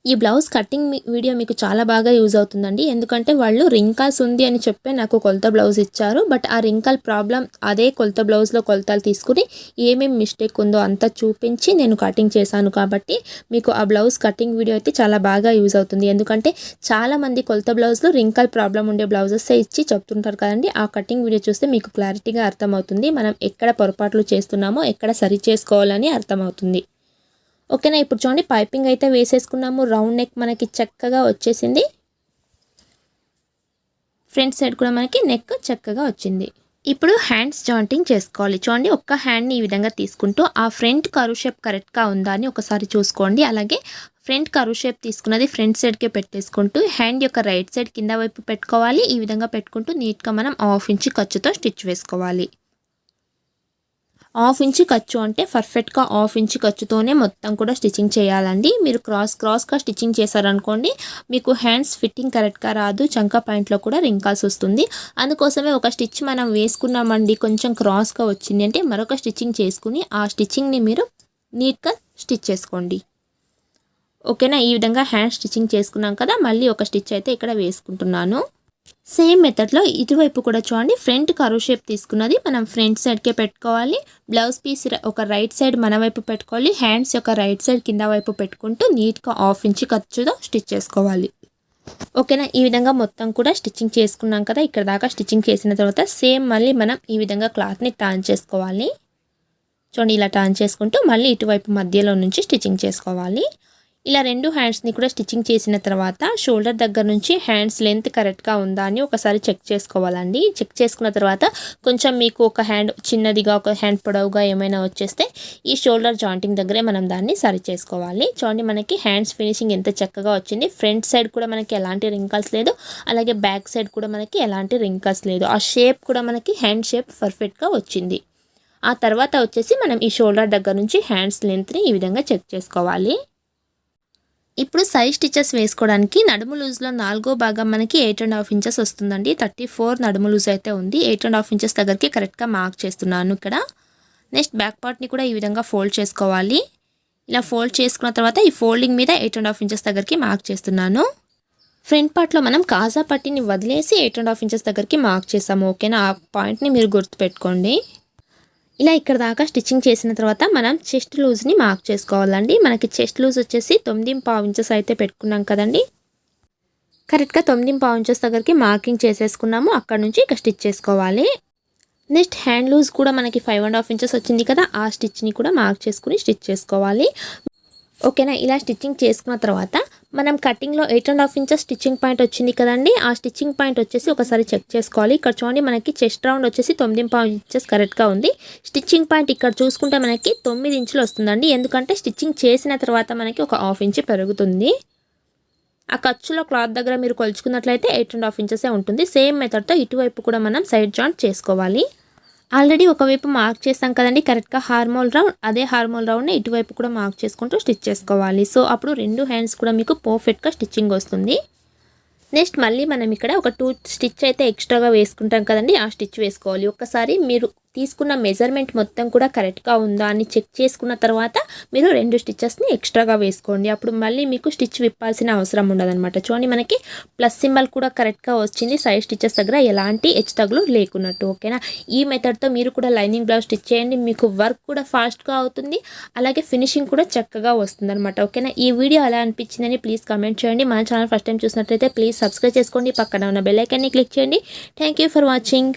[SPEAKER 1] ఈ బ్లౌజ్ కటింగ్ వీడియో మీకు చాలా బాగా యూజ్ అవుతుందండి. ఎందుకంటే వాళ్ళు రింకల్స్ ఉంది అని చెప్పే నాకు కొలత బ్లౌజ్ ఇచ్చారు. బట్ ఆ రింకల్ ప్రాబ్లం అదే కొలత బ్లౌజ్లో కొలతలు తీసుకుని ఏమేమి మిస్టేక్ ఉందో అంతా చూపించి నేను కటింగ్ చేశాను కాబట్టి మీకు ఆ బ్లౌజ్ కటింగ్ వీడియో అయితే చాలా బాగా యూజ్ అవుతుంది. ఎందుకంటే చాలామంది కొలత బ్లౌజ్లో రింకల్ ప్రాబ్లం ఉండే బ్లౌజెస్ ఇచ్చి చెప్తుంటారు కదండి. ఆ కటింగ్ వీడియో చూస్తే మీకు క్లారిటీగా అర్థమవుతుంది. మనం ఎక్కడ పొరపాట్లు చేస్తున్నామో ఎక్కడ సరి చేసుకోవాలని అర్థమవుతుంది. ఓకేనా? ఇప్పుడు చూడండి పైపింగ్ అయితే వేసేసుకున్నాము. రౌండ్ నెక్ మనకి చక్కగా వచ్చేసింది. ఫ్రంట్ సైడ్ కూడా మనకి నెక్ చక్కగా వచ్చింది. ఇప్పుడు హ్యాండ్స్ జాయింటింగ్ చేసుకోవాలి. చూడండి ఒక్క హ్యాండ్ని ఈ విధంగా తీసుకుంటూ ఆ ఫ్రంట్ కరు షేప్ కరెక్ట్గా ఉందా అని ఒకసారి చూసుకోండి. అలాగే ఫ్రంట్ కరు షేప్ తీసుకున్నది ఫ్రంట్ సైడ్కే పెట్టేసుకుంటూ హ్యాండ్ యొక్క రైట్ సైడ్ కింద వైపు పెట్టుకోవాలి. ఈ విధంగా పెట్టుకుంటూ నీట్గా మనం హాఫ్ ఇంచ్ ఖర్చుతో స్టిచ్ వేసుకోవాలి. హాఫ్ ఇంచ్ ఖర్చు అంటే పర్ఫెక్ట్గా హాఫ్ ఇంచ్ ఖర్చుతోనే మొత్తం కూడా స్టిచ్చింగ్ చేయాలండి. మీరు క్రాస్ క్రాస్గా స్టిచ్చింగ్ చేశారనుకోండి మీకు హ్యాండ్స్ ఫిట్టింగ్ కరెక్ట్గా రాదు చంక పాయింట్లో కూడా రింకాల్సి వస్తుంది. అందుకోసమే ఒక స్టిచ్ మనం వేసుకున్నామండి కొంచెం క్రాస్గా వచ్చింది అంటే మరొక స్టిచ్చింగ్ చేసుకుని ఆ స్టిచ్చింగ్ని మీరు నీట్గా స్టిచ్ చేసుకోండి. ఓకేనా? ఈ విధంగా హ్యాండ్ స్టిచ్చింగ్ చేసుకున్నాం కదా మళ్ళీ ఒక స్టిచ్ అయితే ఇక్కడ వేసుకుంటున్నాను. సేమ్ మెథడ్లో ఇటువైపు కూడా చూడండి ఫ్రంట్ కరువు షేప్ తీసుకున్నది మనం ఫ్రంట్ సైడ్కే పెట్టుకోవాలి. బ్లౌజ్ పీస్ ఒక రైట్ సైడ్ మన వైపు పెట్టుకోవాలి. హ్యాండ్స్ యొక్క రైట్ సైడ్ కింద వైపు పెట్టుకుంటూ నీట్గా హాఫ్ ఇంచ్ ఖర్చుతో స్టిచ్ చేసుకోవాలి. ఓకేనా ఈ విధంగా మొత్తం కూడా స్టిచ్చింగ్ చేసుకున్నాం కదా? ఇక్కడ దాకా స్టిచ్చింగ్ చేసిన తర్వాత సేమ్ మళ్ళీ మనం ఈ విధంగా క్లాత్ని టర్న్ చేసుకోవాలి. చూడండి ఇలా టర్న్ చేసుకుంటూ మళ్ళీ ఇటువైపు మధ్యలో నుంచి స్టిచ్చింగ్ చేసుకోవాలి. ఇలా రెండు హ్యాండ్స్ని కూడా స్టిచ్చింగ్ చేసిన తర్వాత షోల్డర్ దగ్గర నుంచి హ్యాండ్స్ లెంత్ కరెక్ట్గా ఉందా అని ఒకసారి చెక్ చేసుకోవాలండి. చెక్ చేసుకున్న తర్వాత కొంచెం మీకు ఒక హ్యాండ్ చిన్నదిగా ఒక హ్యాండ్ పొడవుగా ఏమైనా వచ్చేస్తే ఈ షోల్డర్ జాయింటింగ్ దగ్గరే మనం దాన్ని సరి చేసుకోవాలి. చూడండి మనకి హ్యాండ్స్ ఫినిషింగ్ ఎంత చక్కగా వచ్చింది. ఫ్రంట్ సైడ్ కూడా మనకి ఎలాంటి రింకల్స్ లేదు. అలాగే బ్యాక్ సైడ్ కూడా మనకి ఎలాంటి రింకల్స్ లేదు. ఆ షేప్ కూడా మనకి హ్యాండ్ షేప్ పర్ఫెక్ట్గా వచ్చింది. ఆ తర్వాత వచ్చేసి మనం ఈ షోల్డర్ దగ్గర నుంచి హ్యాండ్స్ లెంత్ని ఈ విధంగా చెక్ చేసుకోవాలి. ఇప్పుడు సైజ్ స్టిచెస్ వేసుకోవడానికి నడుము లూజ్లో నాలుగో భాగం మనకి ఎయిట్ అండ్ హాఫ్ ఇంచెస్ వస్తుందండి. థర్టీ ఫోర్ నడుము లూజ్ అయితే ఉంది. ఎయిట్ అండ్ హాఫ్ ఇంచెస్ దగ్గరికి కరెక్ట్గా మార్క్ చేస్తున్నాను ఇక్కడ. నెక్స్ట్ బ్యాక్ పార్ట్ని కూడా ఈ విధంగా ఫోల్డ్ చేసుకోవాలి. ఇలా ఫోల్డ్ చేసుకున్న తర్వాత ఈ ఫోల్డింగ్ మీద ఎయిట్ అండ్ హాఫ్ ఇంచెస్ దగ్గరికి మార్క్ చేస్తున్నాను. ఫ్రంట్ పార్ట్లో మనం కాజా పట్టిని వదిలేసి ఎయిట్ అండ్ హాఫ్ ఇంచెస్ దగ్గరికి మార్క్ చేసాము. ఓకేనా? ఆ పాయింట్ని మీరు గుర్తుపెట్టుకోండి. ఇలా ఇక్కడ దాకా స్టిచ్చింగ్ చేసిన తర్వాత మనం చెస్ట్ లూజ్ని మార్క్ చేసుకోవాలండి. మనకి చెస్ట్ లూజ్ వచ్చేసి తొమ్మిది పావు ఇంచెస్ అయితే పెట్టుకున్నాం కదండి. కరెక్ట్గా తొమ్మిది పావు ఇంచెస్ దగ్గరికి మార్కింగ్ చేసేసుకున్నాము. అక్కడ నుంచి ఇక స్టిచ్ చేసుకోవాలి. నెక్స్ట్ హ్యాండ్ లూజ్ కూడా మనకి ఫైవ్ అండ్ హాఫ్ ఇంచెస్ వచ్చింది కదా ఆ స్టిచ్ని కూడా మార్క్ చేసుకుని స్టిచ్ చేసుకోవాలి. ఓకేనా? ఇలా స్టిచ్చింగ్ చేసుకున్న తర్వాత మనం కటింగ్లో eight and half inches stitching point వచ్చింది కదండి. ఆ స్టిచ్చింగ్ పాయింట్ వచ్చేసి ఒకసారి చెక్ చేసుకోవాలి. ఇక్కడ చూడండి మనకి చెస్ట్ రౌండ్ వచ్చేసి తొమ్మిది పాయింట్ ఇంచెస్ కరెక్ట్గా ఉంది. స్టిచ్చింగ్ పాయింట్ ఇక్కడ చూసుకుంటే మనకి తొమ్మిది ఇంచులు వస్తుందండి. ఎందుకంటే స్టిచ్చింగ్ చేసిన తర్వాత మనకి ఒక హాఫ్ ఇంచ్ పెరుగుతుంది. ఆ ఖర్చులో క్లాత్ దగ్గర మీరు కొలుచుకున్నట్లయితే ఎయిట్ అండ్ హాఫ్ ఇంచెసే ఉంటుంది. సేమ్ మెథడ్తో ఇటువైపు కూడా మనం సైడ్ జాయింట్ చేసుకోవాలి. ఆల్రెడీ ఒకవైపు మార్క్ చేస్తాం కదండి కరెక్ట్గా హార్మోల్ రౌండ్ అదే హార్మోల్ రౌండ్ని ఇటువైపు కూడా మార్క్ చేసుకుంటూ స్టిచ్ చేసుకోవాలి. సో అప్పుడు రెండు హ్యాండ్స్ కూడా మీకు పర్ఫెక్ట్గా స్టిచ్చింగ్ వస్తుంది. నెక్స్ట్ మళ్ళీ మనం ఇక్కడ ఒక టూ స్టిచ్ అయితే ఎక్స్ట్రాగా వేసుకుంటాం కదండి ఆ స్టిచ్ వేసుకోవాలి. ఒక్కసారి మీరు తీసుకున్న మెజర్మెంట్ మొత్తం కూడా కరెక్ట్గా ఉందా అని చెక్ చేసుకున్న తర్వాత మీరు రెండు స్టిచ్చెస్ని ఎక్స్ట్రాగా వేసుకోండి. అప్పుడు మళ్ళీ మీకు స్టిచ్ విప్పాల్సిన అవసరం ఉండదన్నమాట. చూడండి మనకి ప్లస్ సింబల్ కూడా కరెక్ట్గా వచ్చింది. సైడ్ స్టిచ్చెస్ దగ్గర ఎలాంటి హెచ్ తగులు లేకున్నట్టు ఓకేనా? ఈ మెథడ్తో మీరు కూడా లైనింగ్ బ్లౌజ్ స్టిచ్ చేయండి. మీకు వర్క్ కూడా ఫాస్ట్గా అవుతుంది. అలాగే ఫినిషింగ్ కూడా చక్కగా వస్తుంది అనమాట ఓకేనా? ఈ వీడియో ఎలా అనిపించిందని ప్లీజ్ కామెంట్ చేయండి. మన ఛానల్ ఫస్ట్ టైం చూసినట్లయితే ప్లీజ్ సబ్స్క్రైబ్ చేసుకోండి. పక్కన ఉన్న బెల్లైకాన్ని క్లిక్ చేయండి. Thank you for watching